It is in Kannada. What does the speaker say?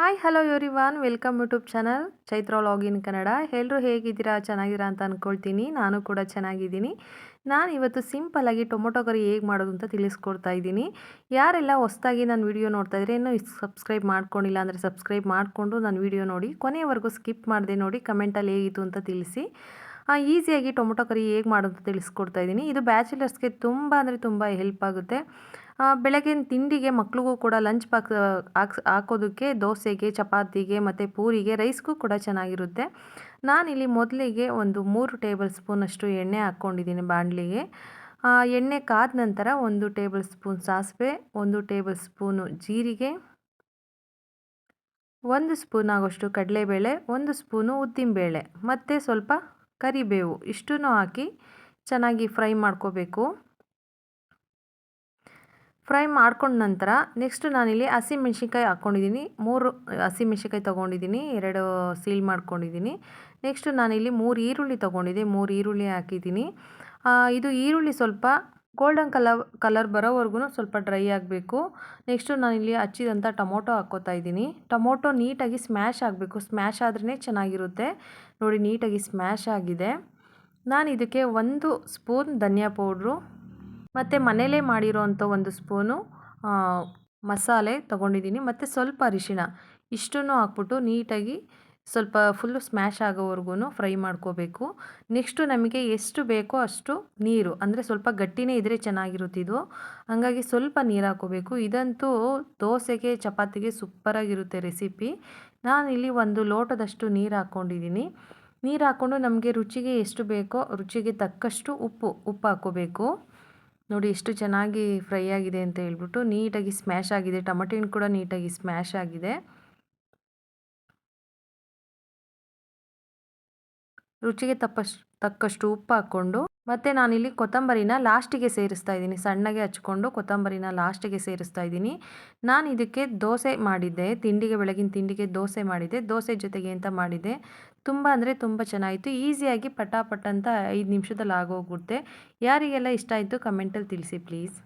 Hi hello von welcome YouTube channel Chaitra login Kannada ಎಲ್ಲರೂ ಹೇಗಿದ್ದೀರಾ? ಚೆನ್ನಾಗಿದ್ದೀರಾ ಅಂತ ಅಂದ್ಕೊಳ್ತೀನಿ ನಾನು ಕೂಡ ಚೆನ್ನಾಗಿದ್ದೀನಿ. ನಾನು ಇವತ್ತು ಸಿಂಪಲ್ಲಾಗಿ ಟೊಮೊಟೊ ಕರಿ ಹೇಗೆ ಮಾಡೋದು ಅಂತ ತಿಳಿಸ್ಕೊಡ್ತಾ ಇದ್ದೀನಿ. ಯಾರೆಲ್ಲ ಹೊಸ್ದಾಗಿ ನಾನು ವೀಡಿಯೋ ನೋಡ್ತಾ ಇದ್ರೆ ಇನ್ನೂ ಸಬ್ಸ್ಕ್ರೈಬ್ ಮಾಡ್ಕೊಂಡಿಲ್ಲ ಅಂದರೆ ಸಬ್ಸ್ಕ್ರೈಬ್ ಮಾಡಿಕೊಂಡು ನನ್ನ ವೀಡಿಯೋ ನೋಡಿ. ಕೊನೆಯವರೆಗೂ ಸ್ಕಿಪ್ ಮಾಡಿದೆ ನೋಡಿ ಕಮೆಂಟಲ್ಲಿ ಹೇಗಿತ್ತು ಅಂತ ತಿಳಿಸಿ. ಈಸಿಯಾಗಿ ಟೊಮೊಟೊ ಕರಿ ಹೇಗೆ ಮಾಡೋದು ಅಂತ ತಿಳಿಸ್ಕೊಡ್ತಾ ಇದ್ದೀನಿ. ಇದು ಬ್ಯಾಚುಲರ್ಸ್ಗೆ ತುಂಬ ಅಂದರೆ ತುಂಬ ಹೆಲ್ಪ್ ಆಗುತ್ತೆ. ಬೆಳಗಿನ ತಿಂಡಿಗೆ ಮಕ್ಳಿಗೂ ಕೂಡ ಲಂಚ್ ಬಾಕ್ಸ್ ಹಾಕ್ಸ್, ಹಾಕೋದಕ್ಕೆ ದೋಸೆಗೆ, ಚಪಾತಿಗೆ ಮತ್ತು ಪೂರಿಗೆ ರೈಸ್ಗೂ ಕೂಡ ಚೆನ್ನಾಗಿರುತ್ತೆ. ನಾನಿಲ್ಲಿ ಮೊದಲಿಗೆ ಒಂದು ಮೂರು ಟೇಬಲ್ ಸ್ಪೂನಷ್ಟು ಎಣ್ಣೆ ಹಾಕ್ಕೊಂಡಿದ್ದೀನಿ ಬಾಣಲಿಗೆ. ಎಣ್ಣೆ ಕಾದ ನಂತರ ಒಂದು ಟೇಬಲ್ ಸ್ಪೂನ್ ಸಾಸಿವೆ, ಒಂದು ಟೇಬಲ್ ಸ್ಪೂನು ಜೀರಿಗೆ, ಒಂದು ಸ್ಪೂನ್ ಆಗೋಷ್ಟು ಕಡಲೆಬೇಳೆ, ಒಂದು ಸ್ಪೂನು ಉದ್ದಿನಬೇಳೆ, ಮತ್ತು ಸ್ವಲ್ಪ ಕರಿಬೇವು ಇಷ್ಟನ್ನು ಹಾಕಿ ಚೆನ್ನಾಗಿ ಫ್ರೈ ಮಾಡ್ಕೋಬೇಕು. ಫ್ರೈ ಮಾಡ್ಕೊಂಡ ನಂತರ ನೆಕ್ಸ್ಟ್ ನಾನಿಲ್ಲಿ ಹಸಿಮೆಣ್ಸಿನ್ಕಾಯಿ ಹಾಕ್ಕೊಂಡಿದ್ದೀನಿ. ಮೂರು ಹಸಿಮೆಣ್ಸಿನ್ಕಾಯಿ ತೊಗೊಂಡಿದ್ದೀನಿ, ಎರಡು ಸೀಲ್ ಮಾಡ್ಕೊಂಡಿದ್ದೀನಿ. ನೆಕ್ಸ್ಟ್ ನಾನಿಲ್ಲಿ ಮೂರು ಈರುಳ್ಳಿ ತೊಗೊಂಡಿದ್ದೆ, ಮೂರು ಈರುಳ್ಳಿ ಹಾಕಿದ್ದೀನಿ. ಇದು ಈರುಳ್ಳಿ ಸ್ವಲ್ಪ ಗೋಲ್ಡನ್ ಕಲರ್ ಕಲರ್ ಬರೋವರೆಗೂ ಸ್ವಲ್ಪ ಡ್ರೈ ಆಗಬೇಕು. ನೆಕ್ಸ್ಟು ನಾನಿಲ್ಲಿ ಹಚ್ಚಿದಂಥ ಟೊಮೊಟೊ ಹಾಕ್ಕೋತಾ ಇದ್ದೀನಿ. ಟೊಮೊಟೊ ನೀಟಾಗಿ ಸ್ಮ್ಯಾಶ್ ಆಗಬೇಕು. ಸ್ಮ್ಯಾಶ್ ಆದ್ರೇ ಚೆನ್ನಾಗಿರುತ್ತೆ. ನೋಡಿ, ನೀಟಾಗಿ ಸ್ಮ್ಯಾಶ್ ಆಗಿದೆ. ನಾನು ಇದಕ್ಕೆ ಒಂದು ಸ್ಪೂನ್ ಧನಿಯಾ ಪೌಡ್ರು ಮತ್ತು ಮನೇಲೇ ಮಾಡಿರೋವಂಥ ಒಂದು ಸ್ಪೂನು ಮಸಾಲೆ ತೊಗೊಂಡಿದ್ದೀನಿ. ಮತ್ತು ಸ್ವಲ್ಪ ಅರಿಶಿಣ, ಇಷ್ಟನ್ನು ಹಾಕ್ಬಿಟ್ಟು ನೀಟಾಗಿ ಸ್ವಲ್ಪ ಫುಲ್ಲು ಸ್ಮ್ಯಾಶ್ ಆಗೋವರೆಗೂ ಫ್ರೈ ಮಾಡ್ಕೋಬೇಕು. ನೆಕ್ಸ್ಟು ನಮಗೆ ಎಷ್ಟು ಬೇಕೋ ಅಷ್ಟು ನೀರು, ಅಂದರೆ ಸ್ವಲ್ಪ ಗಟ್ಟಿನೇ ಇದ್ದರೆ ಚೆನ್ನಾಗಿರುತ್ತಿದ್ದು ಹಾಗಾಗಿ ಸ್ವಲ್ಪ ನೀರು ಹಾಕೋಬೇಕು. ಇದಂತೂ ದೋಸೆಗೆ, ಚಪಾತಿಗೆ ಸೂಪರಾಗಿರುತ್ತೆ ರೆಸಿಪಿ. ನಾನು ಇಲ್ಲಿ ಒಂದು ಲೋಟದಷ್ಟು ನೀರು ಹಾಕ್ಕೊಂಡಿದ್ದೀನಿ. ನೀರು ಹಾಕ್ಕೊಂಡು ನಮಗೆ ರುಚಿಗೆ ಎಷ್ಟು ಬೇಕೋ ರುಚಿಗೆ ತಕ್ಕಷ್ಟು ಉಪ್ಪು ಉಪ್ಪು ಹಾಕ್ಕೋಬೇಕು ನೋಡಿ ಎಷ್ಟು ಚೆನ್ನಾಗಿ ಫ್ರೈ ಆಗಿದೆ ಅಂತ ಹೇಳ್ಬಿಟ್ಟು ನೀಟಾಗಿ ಸ್ಮ್ಯಾಶ್ ಆಗಿದೆ. ಟೊಮಟೊ ಕೂಡ ನೀಟಾಗಿ ಸ್ಮ್ಯಾಶ್ ಆಗಿದೆ. ರುಚಿಗೆ ತಪ್ಪಷ್ಟು ತಕ್ಕಷ್ಟು ಉಪ್ಪು ಹಾಕ್ಕೊಂಡು ಮತ್ತು ನಾನಿಲ್ಲಿ ಕೊತ್ತಂಬರಿನ ಲಾಸ್ಟಿಗೆ ಸೇರಿಸ್ತಾ ಇದ್ದೀನಿ. ಸಣ್ಣಗೆ ಹಚ್ಕೊಂಡು ಕೊತ್ತಂಬರಿನ ಲಾಸ್ಟಿಗೆ ಸೇರಿಸ್ತಾ ಇದ್ದೀನಿ. ನಾನು ಇದಕ್ಕೆ ದೋಸೆ ಮಾಡಿದ್ದೆ. ತಿಂಡಿಗೆ, ಬೆಳಗಿನ ತಿಂಡಿಗೆ ದೋಸೆ ಮಾಡಿದ್ದೆ. ದೋಸೆ ಜೊತೆಗೆ ಅಂತ ಮಾಡಿದ್ದೆ. ತುಂಬ ಅಂದರೆ ತುಂಬ ಚೆನ್ನಾಗಿತ್ತು. ಈಸಿಯಾಗಿ ಪಟಾಪಟ್ ಅಂತ ಐದು ನಿಮಿಷದಲ್ಲಿ ಆಗೋಗ್ಬಿಡ್ತೆ ಯಾರಿಗೆಲ್ಲ ಇಷ್ಟ ಆಯಿತು ಕಮೆಂಟಲ್ಲಿ ತಿಳಿಸಿ ಪ್ಲೀಸ್.